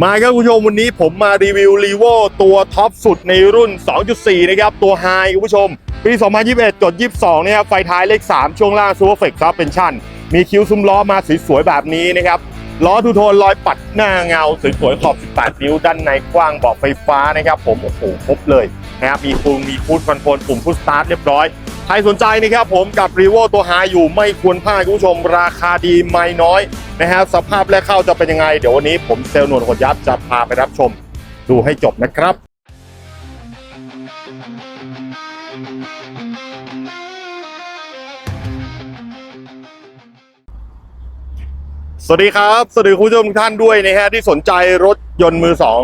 มาครับคุณผู้ชมวันนี้ผมมารีวิว r ีโวตัวท็อปสุดในรุ่น 2.4 นะครับ ตัวไฮคุณผู้ชม ปี 2021จด22นะครับไฟท้ายเลข 3 ช่วงล่างซูเปอร์เฟกซ์ซับเป็นชั่น มีคิ้วซุ้มล้อมาสวยๆแบบนี้นะครับ ล้อทูโทนลอยปัดหน้าเงา สวยๆขอบ 18 นิ้ว ด้านในกว้างเบาะไฟฟ้านะครับ ผม โอ้โหครบเลยนะครับมีคูมีคูดคอนโทรลปุ่มพุชสตาร์ทเรียบร้อยใครสนใจนะครับผมกับ r ีโวตัวไฮอยู่ไม่ควรพลาดคุณผู้ชม ราคาดีไม่น้อย นะฮะสภาพแรกเข้าจะเป็นยังไง เดี๋ยววันนี้ผมเซลล์นวดคนยับจะพาไปรับชม ดูให้จบนะครับสวัสดีครับ สวัสดีคุณผู้ชมทุกท่านด้วยนะฮะที่สนใจรถยนต์มือสอง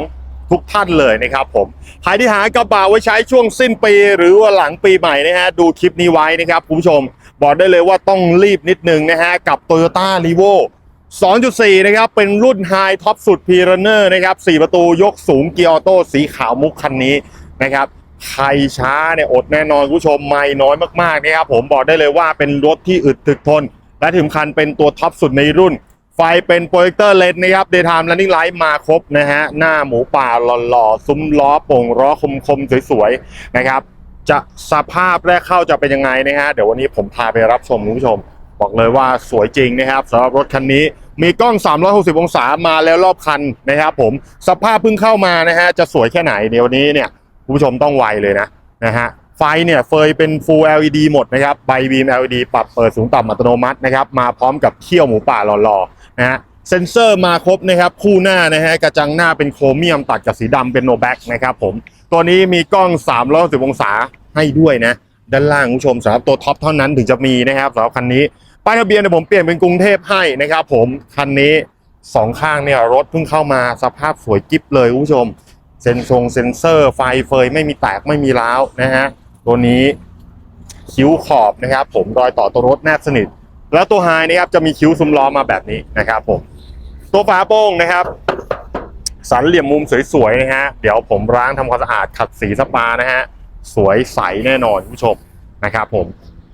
ทุกท่านเลยนะครับผมใครที่หากระบะไว้ใช้ช่วงสิ้นปี หรือว่าหลังปีใหม่นะฮะดูคลิปนี้ไว้นะครับคุณผู้ชม บอกได้เลยว่าต้องรีบนิดนึงนะฮะกับ Toyota r e v o 2.4 นะครับ เป็นรุ่นไฮท็อปสุด p ี r เนอร์นะครับ4ประตูยกสูงเกียร์ออโต้สีขาวมุกคันนี้นะครับใครช้าเนี่ยอดแน่นอนคุณผู้ชมไม่น้อยมากๆนะครับผมบอกได้เลยว่าเป็นรถที่อึดถึกทน และถึงคันเป็นตัวท็อปสุดในรุ่น ไฟเป็นโปรเจคเตอร์เลนนะครับ Daytime Running Light มาครบนะฮะหน้าหมูป่าหล่อๆ ซุ้มล้อโป่งล้อคมๆ สวยๆ นะครับ จะสภาพแรกเข้าจะเป็นยังไงนะฮะเดี๋ยววันนี้ผมพาไปรับชมคุณผู้ชม บอกเลยว่าสวยจริงนะครับสำหรับรถคันนี้มีกล้อง 360 องศามาแล้วรอบคันนะครับผมสภาพเพิ่งเข้ามานะฮะจะสวยแค่ไหนเดี๋ยวันนี้เนี่ยคุณผู้ชมต้องไวเลยนะนะฮะไฟเนี่ยเฟยเป็น Full LED หมดนะครับใบบีม LED ปรับเปิดสูงต่ำอัตโนมัตินะครับมาพร้อมกับเขี้ยวหมูป่าหล่อๆนะฮะเซนเซอร์มาครบนะครับคู่หน้านะฮะกระจังหน้าเป็นโครเมียมตัดกับสีดำเป็นโนแบ็กนะครับผมตัวนี้มีกล้อง 360 องศาให้ด้วยนะด้านล่างคุณผู้ชมสำหรับตัวท็อปเท่านั้นถึงจะมีนะครับสำหรับคันนี้ ป้ายทะเบียนเนี่ยผมเปลี่ยนเป็นกรุงเทพให้นะครับ ผมคันนี้สองข้างเนี่ยรถเพิ่งเข้ามาสภาพสวยกิ๊บเลยคุณผู้ชม เซนทรงเซนเซอร์ไฟเฟยไม่มีแตกไม่มีร้าวนะฮะตัวนี้คิ้วขอบนะครับ ผมรอยต่อตัวรถแนบสนิท แล้วตัวไฮนะครับจะมีคิ้วซุ้มล้อมาแบบนี้นะครับผมตัวฝาโป้งนะครับ สันเหลี่ยมมุมสวยๆนะฮะเดี๋ยวผมล้างทำความสะอาดขัดสีสปานะฮะสวยใสแน่นอนคุณผู้ชมนะครับผม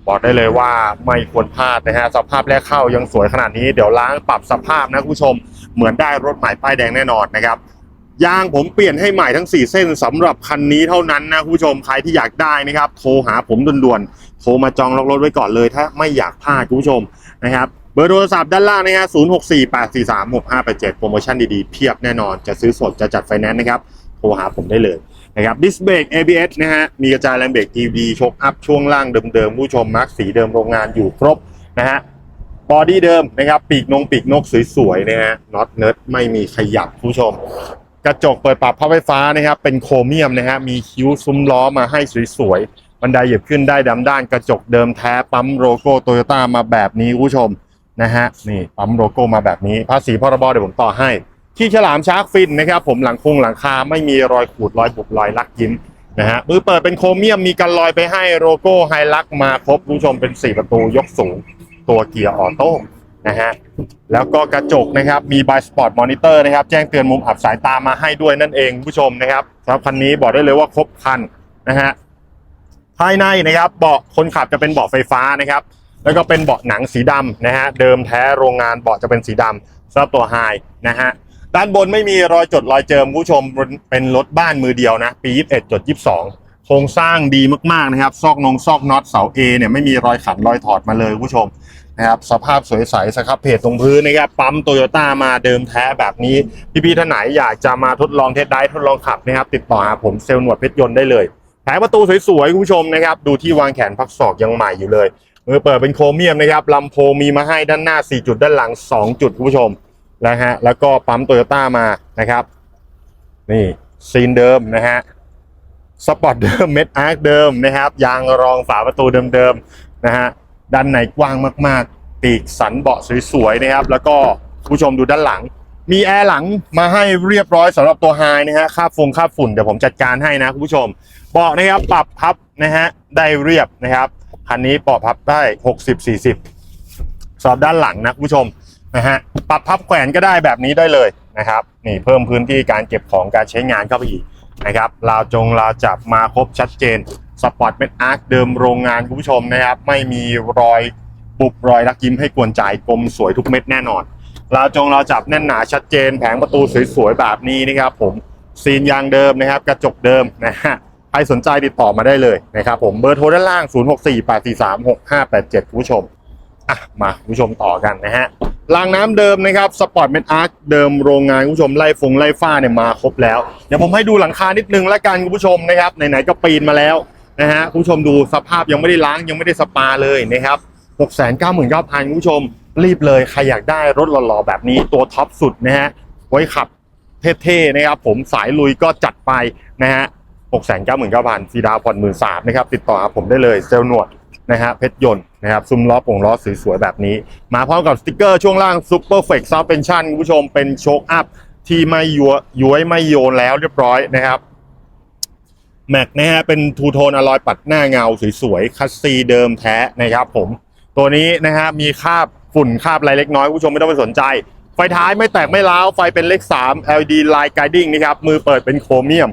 บอกได้เลยว่าไม่ควรพลาดนะฮะสภาพแรกเข้ายังสวยขนาดนี้เดี๋ยวล้างปรับสภาพนะคุณผู้ชมเหมือนได้รถใหม่ป้ายแดงแน่นอนนะครับยางผมเปลี่ยนให้ใหม่ทั้ง 4 เส้นสำหรับคันนี้เท่านั้นนะคุณผู้ชมใครที่อยากได้นะครับ โทรหาผมด่วนๆโทรมาจองล็อกรถไว้ก่อนเลยถ้าไม่อยากพลาดคุณผู้ชมนะครับเบอร์โทรศัพท์ด้านล่างนะฮะ0 6 4 8 4 3 6 5 8 7 โปรโมชั่นดีๆ เพียบแน่นอน จะซื้อสดจะจัดไฟแนนซ์นะครับ โทรหาผมได้เลย นะครับดิสเบรก ABS นะฮะมีกระจายแรงเบรก EV ชกอัพช่วงล่างเดิมๆผู้ชมมาร์กสีเดิมโรงงานอยู่ครบนะฮะบอดี้เดิมนะครับปีกนงปีกนกสวยๆนะฮะน็อตเนิร์ดไม่มีขยับผู้ชม กระจกเปิดปรับพับไฟฟ้านะครับเป็นโครเมียมนะฮะมีคิ้วซุ้มล้อมาให้สวยๆบันไดเหยียบขึ้นได้ดำด้านกระจกเดิมแท้ปั๊มโลโก้โตโยต้ามาแบบนี้ผู้ชมนะฮะนี่ปั๊มโลโก้มาแบบนี้ภาษีพรบเดี๋ยวผมต่อให้ ที่ฉลามชาร์กฟินนะครับผมหลังคงหลังคาไม่มีรอยขูดรอยบุบรอยลักยิ้มนะฮะมือเปิดเป็นโครเมียมมีกันลอยไปให้โลโก้ไฮลักมาครบคุณผู้ชมเป็น 4 ประตูยกสูงตัวเกียร์ออโต้นะฮะแล้วก็กระจกนะครับมี by spot monitor นะครับแจ้งเตือนมุมอับสายตามาให้ด้วยนั่นเองผู้ชมนะครับสำหรับคันนี้บอกได้เลยว่าครบคันนะฮะภายในนะครับเบาะคนขับจะเป็นเบาะไฟฟ้านะครับ แล้วก็เป็นเบาะหนังสีดำนะฮะเดิมแท้โรงงานเบาะจะเป็นสีดำสำหรับตัวไฮนะฮะ ด้านบนไม่มีรอยจดรอยเจิมคุณผู้ชมเป็นรถบ้านมือเดียวนะ ปี 21จด22 โครงสร้างดีมากๆนะครับ ซอกนงซอกน็อตเสา A เนี่ยไม่มีรอยขันรอยถอดมาเลยคุณผู้ชมนะครับสภาพสวยใสสครับเพจตรงพื้นนะครับปั๊มโตโยต้ามาเดิมแท้แบบนี้ พี่ๆท่านไหนอยากจะมาทดลองเทสได้ทดลองขับนะครับ ติดต่อหาผมเซลล์หนวดเพชรยนต์ได้เลยแผงประตูสวยๆคุณผู้ชมนะครับดูที่วางแขนพักศอกยังใหม่อยู่เลยมือเปิดเป็นโครเมียมนะครับลำโพงมีมาให้ด้านหน้า 4 จุดด้านหลัง 2 จุดคุณผู้ชม นะฮะแล้วก็ปั๊มโตโยต้ามานะครับ นี่ซีนเดิมนะฮะสปอร์ตเดิมเม็ดอาร์คเดิมนะครับ ยางรองฝาประตูเดิมๆนะฮะด้านในกว้างมากๆ ปีกสันเบาะสวยๆนะครับ แล้วก็ผู้ชมดูด้านหลัง มีแอร์หลังมาให้เรียบร้อยสำหรับตัวไฮนะฮะคาบฟงคาบฝุ่นเดี๋ยวผมจัดการให้นะคุณผู้ชมเบาะนะครับปรับพับนะฮะได้เรียบนะครับคันนี้เบาะพับได้ 60-40สำหรับด้านหลังนะคุณผู้ชม นะฮะปรับพับแขวนก็ได้แบบนี้ได้เลยนะครับนี่เพิ่มพื้นที่การเก็บของการใช้งานเข้าไปอีกนะครับราวจงราวจับมาครบชัดเจนสปอร์ตเป็นอาร์คเดิมโรงงานคุณผู้ชมนะครับ ไม่มีรอยบุบรอยลักยิ้มให้กวนใจกลมสวยทุกเม็ดแน่นอนราวจงราวจับแน่นหนาชัดเจน แผงประตูสวยๆแบบนี้นะครับผมซีนยางเดิมนะครับ กระจกเดิมนะฮะใครสนใจติดต่อมาได้เลยนะครับผมเบอร์โทรด้านล่าง 0648436587 คุณผู้ชมอะมาคุณผู้ชมต่อกันนะฮะ รางน้ำเดิมนะครับสปอร์ตเมนอาร์คเดิมโรงงานคุณผู้ชมไล่ฟงไล่ฟ้าเนี่ยมาครบแล้ว เดี๋ยวผมให้ดูหลังคานิดนึงละกันคุณผู้ชมนะครับไหนๆก็ปีนมาแล้วนะฮะคุณผู้ชมดูสภาพยังไม่ได้ล้างยังไม่ได้สปาเลยนะครับ6 9 9 0 0 0คุณผู้ชม รีบเลยใครอยากได้รถหล่อๆแบบนี้ตัวท็อปสุดนะฮะไว้ขับเท่ๆนะครับผมสายลุยก็จัดไปนะฮะ6 9 9 9 0 0ฟีดาวผ่อนหมื่นสามนะครับติดต่อผมได้เลยเซลล์หนวด นะฮะเพชรยนต์นะครับซุ้มล้อป่งล้อสวยๆแบบนี้ มาพร้อมกับสติกเกอร์ช่วงล่าง Super f l e x Suspension คุณผู้ชมเป็นโชคอัพที่ไม่ยัวย้วยไม่โยนแล้วเรียบร้อยนะครับแม็กนะฮะเป็นทูโทนอลอยปัดหน้าเงาสวยๆคัสซีเดิมแท้นะครับผม ตัวนี้นะฮะมีคาบฝุ่นคาบอะไรเล็กน้อยคุณผู้ชมไม่ต้องไปสนใจ ไฟท้ายไม่แตกไม่ร้าว ไฟเป็นเลข 3 LED Line Guiding นะครับมือเปิดเป็นโครเมียม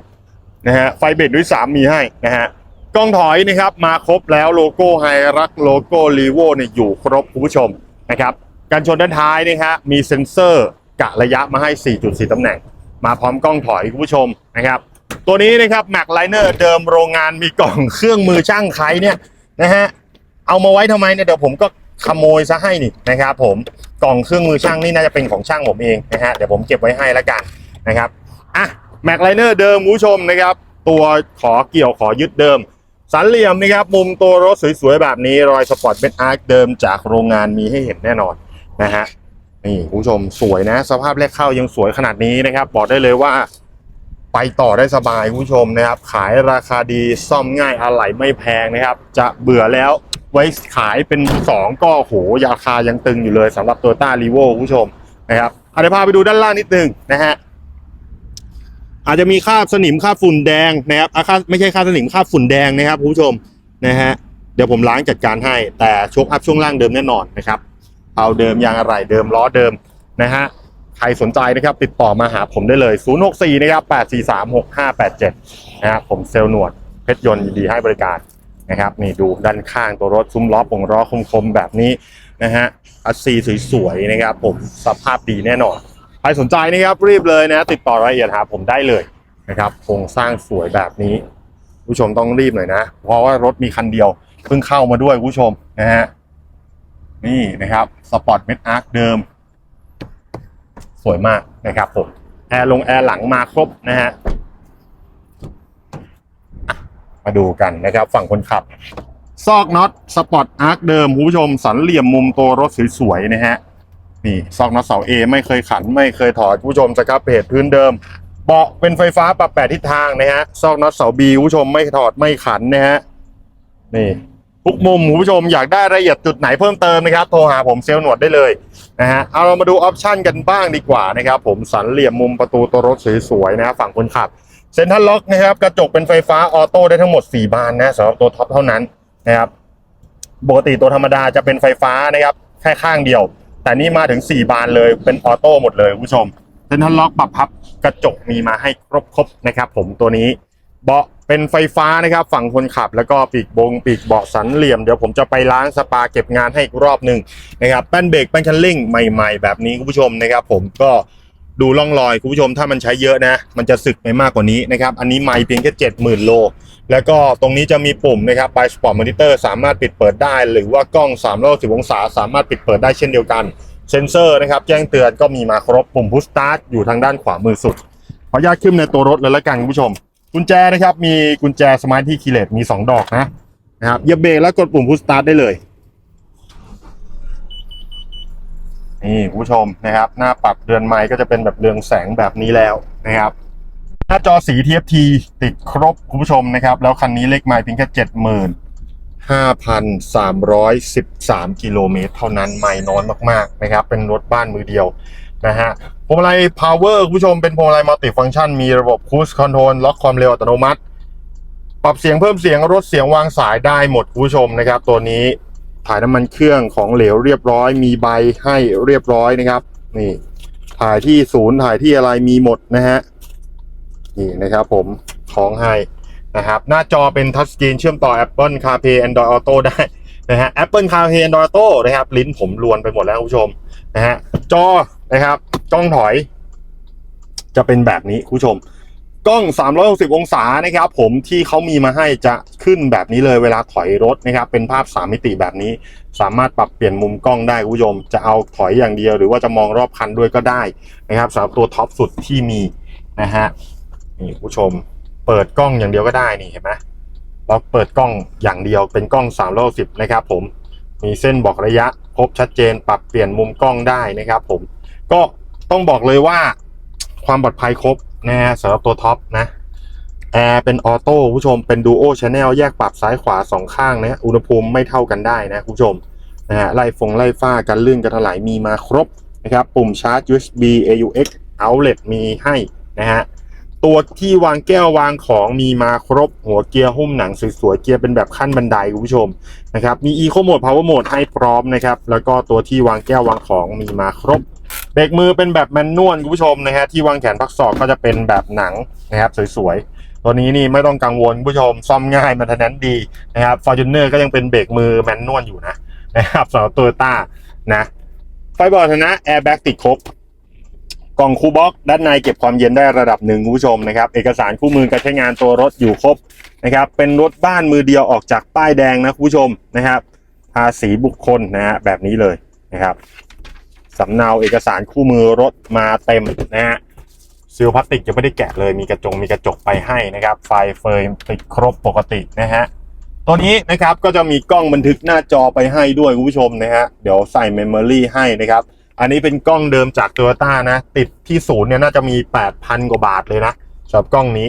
นะฮะไฟเบรกด้วย 3 มีให้นะฮะ กล้องถอยนะครับมาครบแล้วโลโก้ไฮรักโลโก้ลีโวเนี่ยอยู่ครบคุณผู้ชมนะครับการชนด้านท้ายนะฮะมีเซ็นเซอร์กะระยะมาให้ 4.4 ตำแหน่ง มาพร้อมกล้องถอยคุณผู้ชมนะครับ ตัวนี้นะครับแม็กไลเนอร์เดิมโรงงานมีกล่องเครื่องมือช่างใครเนี่ยนะฮะเอามาไว้ทำไมเนี่ยเดี๋ยวผมก็ขโมยซะให้นี่นะครับผมกล่องเครื่องมือช่างนี่น่าจะเป็นของช่างผมเองนะฮะเดี๋ยวผมเก็บไว้ให้แล้วกันนะครับอะแม็กไลเนอร์เดิมคุณผู้ชมนะครับ ตัวขอเกี่ยวขอยึดเดิม สันเหลี่ยมนะครับมุมตัวรถสวยๆแบบนี้รอยสปอร์ตเป็นอาร์คเดิมจากโรงงานมีให้เห็นแน่นอนนะฮะนี่คุณผู้ชมสวยนะ สภาพแรกเข้ายังสวยขนาดนี้นะครับ บอกได้เลยว่า ไปต่อได้สบายคุณผู้ชมนะครับ ขายราคาดีซ่อมง่ายอะไหล่ไม่แพงนะครับ จะเบื่อแล้วไว้ขายเป็นสองก็โหราคายังตึงอยู่เลยสำหรับตัวต้ารีโวคุณผู้ชมนะครับเอาเดี๋ยวพาไปดูด้านล่างนิดนึงนะฮะ อาจจะมีคราบสนิมคราบฝุ่นแดงนะครับอาคาไม่ใช่คราบสนิมคราบฝุ่นแดงนะครับคุณผู้ชมนะฮะเดี๋ยวผมล้างจัดการให้ แต่โชคอัพช่วงล่างเดิมแน่นอนนะครับ เอาเดิมยางอะไรเดิมล้อเดิมนะฮะใครสนใจนะครับติดต่อมาหาผมได้เลย 064นะครับ8436587นะครับผมเซลหนวดเพชรยนต์ยินดีให้บริการนะครับนี่ดูด้านข้างตัวรถซุ้มล้อป่งล้อคมๆแบบนี้นะฮะอัสซีสวยๆนะครับผมสภาพดีแน่นอน ใครสนใจนะครับรีบเลยนะ ติดต่อรายละเอียดหาผมได้เลยนะครับโครงสร้างสวยแบบนี้ ผู้ชมต้องรีบหน่อยนะ เพราะว่ารถมีคันเดียวเพิ่งเข้ามาด้วยผู้ชมนะฮะนี่นะครับสปอร์ตเมดอาร์คเดิม สวยมากนะครับผมแอร์ลงแอร์หลังมาครบนะฮะมาดูกันนะครับฝั่งคนขับ ซอกน็อตสปอร์ตอาร์คเดิม ผู้ชมสันเหลี่ยมมุมตัวรถสวยๆนะฮะ นี่ซอกน็อตเสา A ไม่เคยขัน ไม่เคยถอดผู้ชมสครับเพจพื้นเดิม เบาะเป็นไฟฟ้าปรับแปดทิศทางนะฮะซอกน็อตเสา B คุณผู้ชมไม่ถอดไม่ขันนะฮะนี่ทุกมุมคุณผู้ชมอยากได้รายละเอียดจุดไหนเพิ่มเติมนะครับ โทรหาผมเซลล์หนวดได้เลยนะฮะเอาเรามาดูออปชันกันบ้างดีกว่านะครับ ผมสันเหลี่ยมมุมประตูตัวรถสวยๆนะฮะฝั่งคนขับเซ็นทรัลล็อกนะครับกระจกเป็นไฟฟ้าออโต้ได้ทั้งหมด 4 บานนะสำหรับตัวท็อปเท่านั้นนะครับปกติตัวธรรมดาจะเป็นไฟฟ้านะครับแค่ข้างเดียว แต่นี่มาถึง 4 บานเลยเป็นออโต้หมดเลยคุณผู้ชมเซนทรัลล็อกปรับพับกระจกมีมาให้ครบๆนะครับ ผมตัวนี้เบาะเป็นไฟฟ้านะครับ ฝั่งคนขับแล้วก็ปีกบงปีกเบาะสันเหลี่ยมเดี๋ยวผมจะไปล้างสปาเก็บงานให้อีกรอบหนึ่งนะครับแป้นเบรกแป้นคันเร่งใหม่ ๆ แบบนี้คุณผู้ชมนะครับ ผมก็ ดูร่องรอยคุณผู้ชมถ้ามันใช้เยอะนะ มันจะสึกไปมากกว่านี้นะครับ อันนี้ไม่เพียงแค่70,000 โล แล้วก็ตรงนี้จะมีปุ่มนะครับไปสปอร์ตมอนิเตอร์สามารถปิดเปิดได้ หรือว่ากล้อง3 6 0องศาสามารถปิดเปิดได้เช่นเดียวกันเซนเซอร์นะครับแจ้งเตือนก็มีมาครบปุ่มพุชสตาร์ทอยู่ทางด้านขวามือสุดขออนุญาตขึ้นในตัวรถเลยละกันคุณผู้ชม กุญแจนะครับมีกุญแจสมาร์ทที่คีเลตมี 2 ดอกนะนะครับเหยียบเบรกแล้วกดปุ่มพุชสตาร์ทได้เลย นี่คุณผู้ชมนะครับ หน้าปรับเรือนไม้ก็จะเป็นแบบเรืองแสงแบบนี้แล้วนะครับหน้าจอสี TFT ติดครบคุณผู้ชมนะครับ แล้วคันนี้เลขไมล์เพียงแค่เจ็ดหมื่นห้าพันสามร้อยสิบสามกิโลเมตรเท่านั้นไม่น้อยมากๆนะครับ เป็นรถบ้านมือเดียวนะฮะพวงมาลัย power คุณผู้ชมเป็นพวงมาลัยมัลติฟัง c t ชัน มีระบบ cruise control ล็อกความเร็วอัตโนมัติ ปรับเสียงเพิ่มเสียงลดเสียงวางสายได้หมดคุณผู้ชมนะครับ ตัวนี้ ถ่ายน้ำมันเครื่องของเหลวเรียบร้อย มีใบให้เรียบร้อยนะครับ นี่ ถ่ายที่ศูนย์ถ่ายที่อะไรมีหมดนะฮะนี่นะครับผมของให้นะครับ หน้าจอเป็นทัชสกรีนเชื่อมต่อ Apple CarPlay Android Auto ได้นะฮะ Apple CarPlay Android Auto นะครับ ลิ้นผมลวนไปหมดแล้วคุณผู้ชมนะฮะจอนะครับกล้องถอย จะเป็นแบบนี้คุณผู้ชม กล้อง 360 องศานะครับผมที่เขามีมาให้จะขึ้นแบบนี้เลยเวลาถอยรถนะครับ เป็นภาพ 3 มิติแบบนี้ สามารถปรับเปลี่ยนมุมกล้องได้คุณผู้ชม จะเอาถอยอย่างเดียว หรือว่าจะมองรอบคันด้วยก็ได้นะครับสำหรับตัวท็อปสุดที่มีนะฮะนี่คุณผู้ชมเปิดกล้องอย่างเดียวก็ได้นี่เห็นไหมเราเปิดกล้องอย่างเดียวเป็นกล้อง360นะครับผมมีเส้นบอกระยะครบชัดเจน ปรับเปลี่ยนมุมกล้องได้นะครับ ผมก็ต้องบอกเลยว่าความปลอดภัยครบ นะฮะสำหรับตัวท็อปนะแอร์เป็นออโต้ผู้ชมเป็นดูโอชแนลแยกปรับซ้ายขวาสองข้างนะอุณหภูมิไม่เท่ากันได้นะคุณผู้ชมนะฮะไล่ฟงไล่ฟ้ากันลื่นกันถลายมีมาครบนะครับปุ่มชาร์จ USB AUX outlet มีให้นะฮะตัวที่วางแก้ววางของมีมาครบหัวเกียร์หุ้มหนังสวยๆเกียร์เป็นแบบขั้นบันไดคุณผู้ชมนะครับมี Eco Mode Power Mode ให้พร้อมนะครับแล้วก็ตัวที่วางแก้ววางของมีมาครบ เบรกมือเป็นแบบแมนนวลคุณผู้ชมนะฮะที่วางแขนพักศอกก็จะเป็นแบบหนังนะครับสวยๆ ตัวนี้นี่ไม่ต้องกังวลคุณผู้ชมซ่อมง่ายมันทนั้นดีนะครับฟอร์จูเนอร์ก็ยังเป็นเบรกมือแมนนวลอยู่นะนะครับสำหรับโตโยต้านะไฟบอร์ดนะแอร์แบ็กติดครบกล่องคูบ็อกด้านในเก็บความเย็นได้ระดับหนึ่งคุณผู้ชมนะครับ เอกสารคู่มือการใช้งานตัวรถอยู่ครบนะครับ เป็นรถบ้านมือเดียวออกจากป้ายแดงนะคุณผู้ชมนะครับภาษีบุคคลนะฮะแบบนี้เลยนะครับ สำเนาเอกสารคู่มือรถมาเต็มนะฮะซีลพลาสติกยังไม่ได้แกะเลยมีกระจงมีกระจกไปให้นะครับ ไฟเฟยติดครบปกตินะฮะตัวนี้นะครับก็จะมีกล้องบันทึกหน้าจอไปให้ด้วยคุณผู้ชมนะฮะเดี๋ยวใส่เมมโมรี่ให้นะครับ อันนี้เป็นกล้องเดิมจาก t o y ยต้านะ ติดที่ศูนย์เนี่ยน่าจะมี 8,000 กว่าบาทเลยนะสำหรับกล้องนี้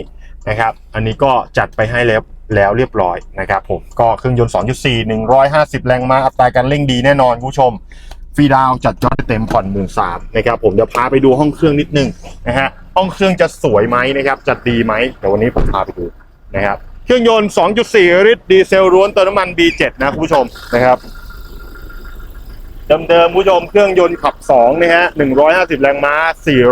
นะครับ อันนี้ก็จัดไปให้แล้วแล้วเรียบร้อยนะครับผมก็เครื่องยนต์ 2.4 150 แรงม้าอัตราการเร่งดีแน่นอนคุณผู้ชม ฟรีดาวจัดยอดเต็มผ่อนหมื่นสามนะครับผมเดี๋ยวพาไปดูห้องเครื่องนิดนึงนะฮะห้องเครื่องจะสวยไหมนะครับจะดีไหมเดี๋ยววันนี้ผมพาไปดูนะครับเครื่องยนต์ 2.4 ลิตรดีเซลล้วนเติมน้ำมัน B7 นะคุณผู้ชมนะครับเดิมๆคุณผู้ชมเครื่องยนต์ขับ2นะฮะ150 แรงม้า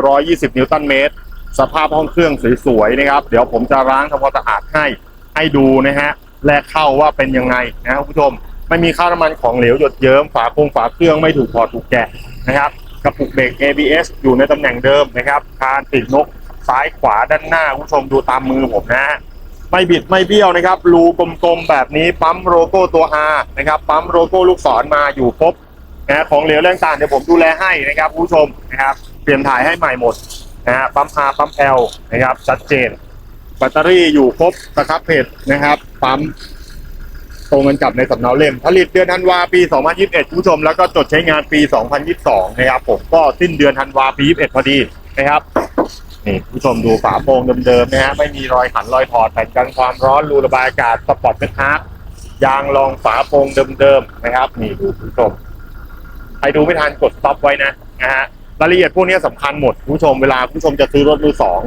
420 นิวตันเมตร สภาพห้องเครื่องสวยๆนะครับ เดี๋ยวผมจะล้างทำความสะอาดให้ให้ดูนะฮะแลกเข้าว่าเป็นยังไงนะคุณผู้ชม ไม่มีค่าน้ำมันของเหลวหยดเยิ้มฝาโครงฝาเครื่องไม่ถูกถอดถูกแกะนะครับกระปุกเบรก ABS อยู่ในตำแหน่งเดิมนะครับคานติดนกซ้ายขวาด้านหน้าคุณผู้ชมดูตามมือผมนะไม่บิดไม่เบี้ยวนะครับรูกลมๆแบบนี้ปั๊มโลโก้ตัว R นะครับปั๊มโลโก้ลูกศรมาอยู่ครบนะของเหลวแรงต่างเดี๋ยวผมดูแลให้นะครับคุณผู้ชมนะครับเปลี่ยนถ่ายให้ใหม่หมดนะฮะปั๊ม R ปั๊ม L นะครับชัดเจนแบตเตอรี่อยู่ครบสครับเพจนะครับปั๊ม ตรงกันกับในสำเนาเล่ม ผลิตเดือนธันวาปี 2021คุณผู้ชมแล้วก็จดใช้งานปี 2022 นะครับผมก็สิ้นเดือนธันวาปี 21 พอดีนะครับนี่ผู้ชมดูฝาโปร่งเดิมๆนะฮะไม่มีรอยขันรอยถอดแผ่นกันความร้อนรูระบายอากาศสปอร์ตเป็นฮาร์ดยางรองฝาโปร่งเดิมๆนะครับ นี่ดูผู้ชมใครดูไม่ทันกดสต็อปไว้นะนะฮะรายละเอียดพวกนี้สำคัญหมดผู้ชมเวลาผู้ชมจะซื้อรถมือสอง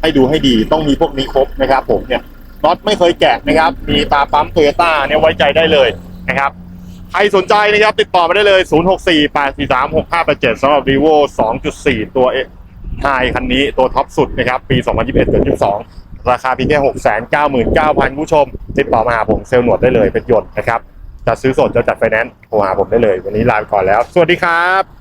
ให้ดูให้ดีต้องมีพวกนี้ครบนะครับผมเนี่ย น็อตไม่เคยแกะนะครับ มีตาปั๊มโตโยต้าเนี่ยไว้ใจได้เลยนะครับใครสนใจนะครับติดต่อมาได้เลย 0 6 4 8 4 3 6 5 8 7สำหรับ Vivo 2.4 ตัวไฮคันนี้ตัวท็อปสุดนะครับ ปี 2021 2022ราคาเพียงแค่ 699,000ผู้ชม ติดต่อมาหาผมเซลล์หนวดได้เลยเป็นหยดนะครับจะซื้อสดจะจัดไฟแนนซ์โทรหาผมได้เลย วันนี้ลาไปก่อนแล้ว สวัสดีครับ